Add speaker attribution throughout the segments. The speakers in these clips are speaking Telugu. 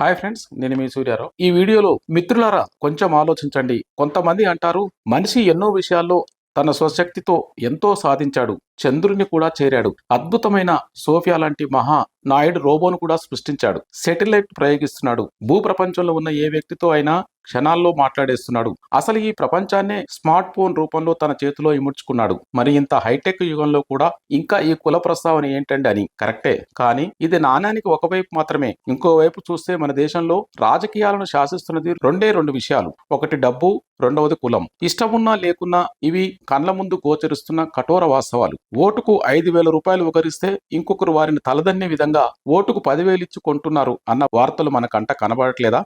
Speaker 1: హాయ్ ఫ్రెండ్స్ నేను మీ సూర్యారావు. ఈ వీడియోలో మిత్రులారా కొంచెం ఆలోచించండి. కొంతమంది అంటారు మనిషి ఎన్నో విషయాల్లో తన స్వశక్తితో ఎంతో సాధించాడు. చంద్రుని కూడా చేరాడు. అద్భుతమైన సోఫియా లాంటి మహా నాయుడు రోబోను కూడా సృష్టించాడు. సెటిలైట్ ప్రయోగిస్తున్నాడు. భూ ప్రపంచంలో ఉన్న ఏ వ్యక్తితో అయినా క్షణాల్లో మాట్లాడేస్తున్నాడు. అసలు ఈ ప్రపంచాన్నే స్మార్ట్ ఫోన్ రూపంలో తన చేతిలో ఇముడ్చుకున్నాడు. మరి ఇంత హైటెక్ యుగంలో కూడా ఇంకా ఈ కుల ప్రస్తావన ఏంటండి అని. కరెక్టే. కానీ ఇది నాణ్యానికి ఒకవైపు మాత్రమే. ఇంకోవైపు చూస్తే మన దేశంలో రాజకీయాలను శాసిస్తున్నది రెండే రెండు విషయాలు. ఒకటి డబ్బు రెండవది కులం. ఇష్టమున్నా లేకున్నా ఇవి కండ్ల ముందు గోచరిస్తున్న కఠోర వాస్తవాలు. ఓటుకు ఐదు వేల రూపాయలు ఒకరిస్తే ఇంకొకరు వారిని తలదన్నే విధంగా ఓటుకు పదివేలు ఇచ్చి కొంటున్నారు అన్న వార్తలు మనకంట కనబడట్లేదా?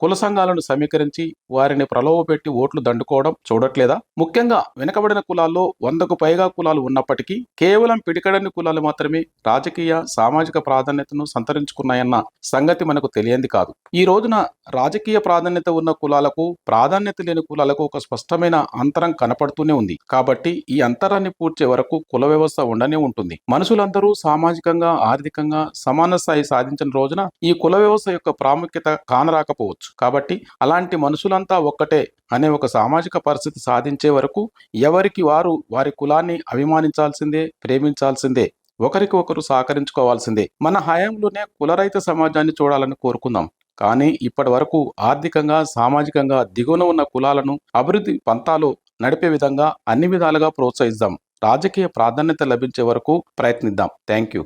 Speaker 1: కుల సంఘాలను సమీకరించి వారిని ప్రలోభపెట్టి ఓట్లు దండుకోవడం చూడట్లేదా? ముఖ్యంగా వెనుకబడిన కులాల్లో వందకు పైగా కులాలు ఉన్నప్పటికీ కేవలం పిడికడని కులాలు మాత్రమే రాజకీయ సామాజిక ప్రాధాన్యతను సంతరించుకున్నాయన్న సంగతి మనకు తెలియంది కాదు. ఈ రోజున రాజకీయ ప్రాధాన్యత ఉన్న కులాలకు ప్రాధాన్యత లేని కులాలకు ఒక స్పష్టమైన అంతరం కనపడుతూనే ఉంది. కాబట్టి ఈ అంతరాన్ని పూడ్చే వరకు కుల వ్యవస్థ ఉండనే ఉంటుంది. మనుషులందరూ సామాజికంగా ఆర్థికంగా సమాన స్థాయి సాధించిన రోజున ఈ కుల వ్యవస్థ యొక్క ప్రాముఖ్యత కానరాకపోవచ్చు. కాబట్టి అలాంటి మనుషులంతా ఒక్కటే అనే ఒక సామాజిక పరిస్థితి సాధించే వరకు ఎవరికి వారు వారి కులాన్ని అభిమానించాల్సిందే ప్రేమించాల్సిందే ఒకరికి ఒకరు సహకరించుకోవాల్సిందే. మన హయాంలోనే కులరైత సమాజాన్ని చూడాలని కోరుకుందాం. కానీ ఇప్పటి వరకు ఆర్థికంగా సామాజికంగా దిగువన ఉన్న కులాలను అభివృద్ధి పంతాలు నడిపే విధంగా అన్ని విధాలుగా ప్రోత్సహిద్దాం. రాజకీయ ప్రాధాన్యత లభించే వరకు ప్రయత్నిద్దాం. Thank you